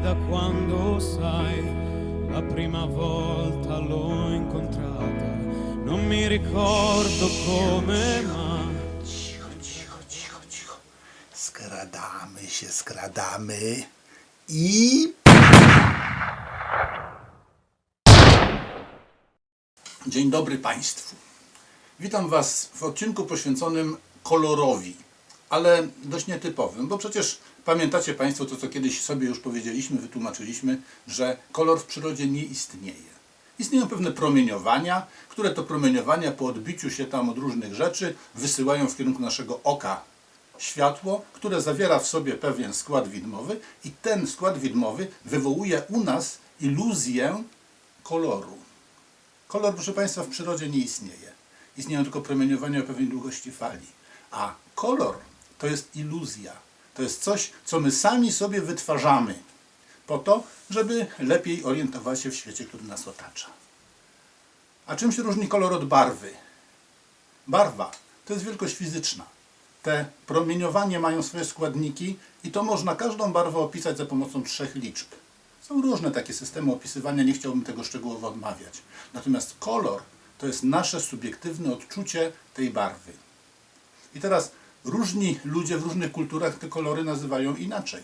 da quando sai la prima volta l'ho incontrata. Non mi ricordo come ma Cicho, cicho, cicho, cicho. Skradamy się, skradamy i... Dzień dobry Państwu. Witam Was w odcinku poświęconym kolorowi, ale dość nietypowym, bo przecież pamiętacie Państwo to, co kiedyś sobie już powiedzieliśmy, wytłumaczyliśmy, że kolor w przyrodzie nie istnieje. Istnieją pewne promieniowania, które to promieniowania po odbiciu się tam od różnych rzeczy wysyłają w kierunku naszego oka światło, które zawiera w sobie pewien skład widmowy i ten skład widmowy wywołuje u nas iluzję koloru. Kolor, proszę Państwa, w przyrodzie nie istnieje. Istnieją tylko promieniowania o pewnej długości fali. A kolor to jest iluzja. To jest coś, co my sami sobie wytwarzamy po to, żeby lepiej orientować się w świecie, który nas otacza. A czym się różni kolor od barwy? Barwa to jest wielkość fizyczna. Te promieniowanie mają swoje składniki i to można każdą barwę opisać za pomocą trzech liczb. Są różne takie systemy opisywania, nie chciałbym tego szczegółowo odmawiać. Natomiast kolor to jest nasze subiektywne odczucie tej barwy. I teraz różni ludzie w różnych kulturach te kolory nazywają inaczej.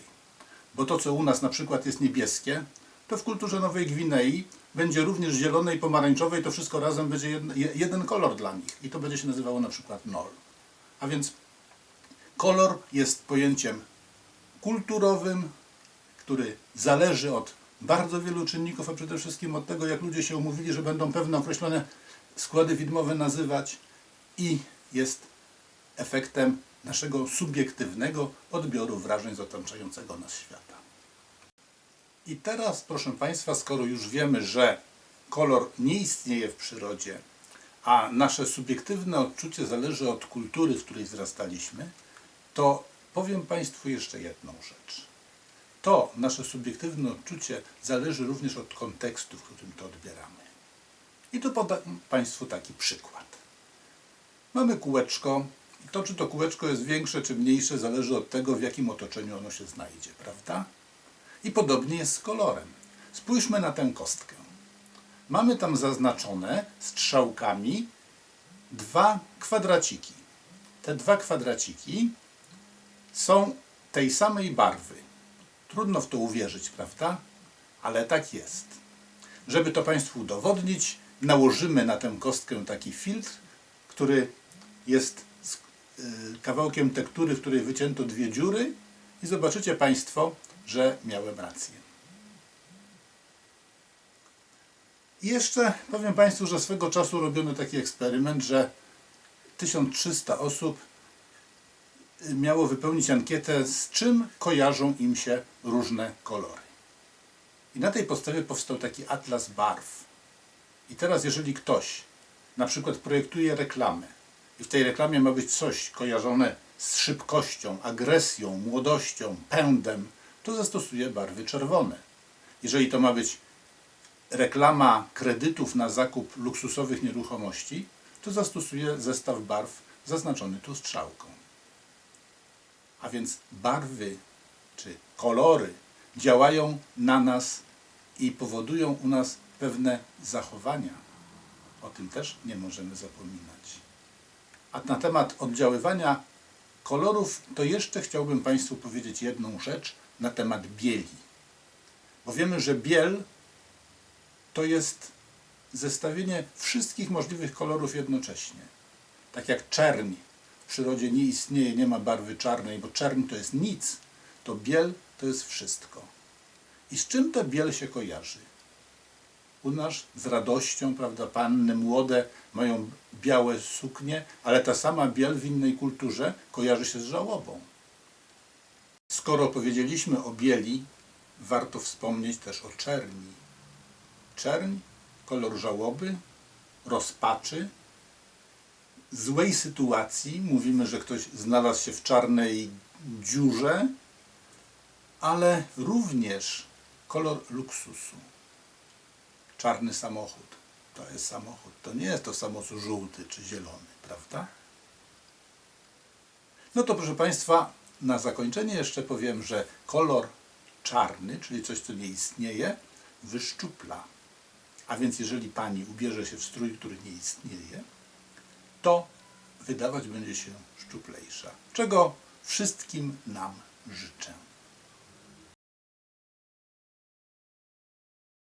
Bo to, co u nas na przykład jest niebieskie, to w kulturze Nowej Gwinei będzie również zielone i pomarańczowe i to wszystko razem będzie jeden kolor dla nich. I to będzie się nazywało na przykład nol. A więc kolor jest pojęciem kulturowym, który zależy od bardzo wielu czynników, a przede wszystkim od tego, jak ludzie się umówili, że będą pewne określone składy widmowe nazywać i jest efektem naszego subiektywnego odbioru wrażeń z otaczającego nas świata. I teraz, proszę Państwa, skoro już wiemy, że kolor nie istnieje w przyrodzie, a nasze subiektywne odczucie zależy od kultury, w której wzrastaliśmy, to powiem Państwu jeszcze jedną rzecz. To nasze subiektywne odczucie zależy również od kontekstu, w którym to odbieramy. I tu podam Państwu taki przykład. Mamy kółeczko to, czy to kółeczko jest większe czy mniejsze, zależy od tego, w jakim otoczeniu ono się znajdzie, prawda? I podobnie jest z kolorem. Spójrzmy na tę kostkę. Mamy tam zaznaczone strzałkami dwa kwadraciki. Te dwa kwadraciki są tej samej barwy. Trudno w to uwierzyć, prawda? Ale tak jest. Żeby to Państwu udowodnić, nałożymy na tę kostkę taki filtr, który jest kawałkiem tektury, w której wycięto dwie dziury i zobaczycie Państwo, że miałem rację. I jeszcze powiem Państwu, że swego czasu robiono taki eksperyment, że 1300 osób y, miało wypełnić ankietę, z czym kojarzą im się różne kolory. I na tej podstawie powstał taki atlas barw. I teraz, jeżeli ktoś na przykład projektuje reklamę i w tej reklamie ma być coś kojarzone z szybkością, agresją, młodością, pędem, to zastosuje barwy czerwone. Jeżeli to ma być reklama kredytów na zakup luksusowych nieruchomości, to zastosuje zestaw barw zaznaczony tu strzałką. A więc barwy czy kolory działają na nas i powodują u nas pewne zachowania. O tym też nie możemy zapominać. A na temat oddziaływania kolorów, to jeszcze chciałbym Państwu powiedzieć jedną rzecz na temat bieli. Bo wiemy, że biel to jest zestawienie wszystkich możliwych kolorów jednocześnie. Tak jak czerń w przyrodzie nie istnieje, nie ma barwy czarnej, bo czerń to jest nic, to biel to jest wszystko. I z czym ta biel się kojarzy? U nas z radością, prawda, panny młode mają białe suknie, ale ta sama biel w innej kulturze kojarzy się z żałobą. Skoro powiedzieliśmy o bieli, warto wspomnieć też o czerni. Czerń, kolor żałoby, rozpaczy, złej sytuacji. Mówimy, że ktoś znalazł się w czarnej dziurze, ale również kolor luksusu. Czarny samochód to jest samochód. To nie jest to samo co żółty czy zielony, prawda? No to proszę Państwa, na zakończenie jeszcze powiem, że kolor czarny, czyli coś, co nie istnieje, wyszczupla. A więc jeżeli pani ubierze się w strój, który nie istnieje, to wydawać będzie się szczuplejsza. Czego wszystkim nam życzę.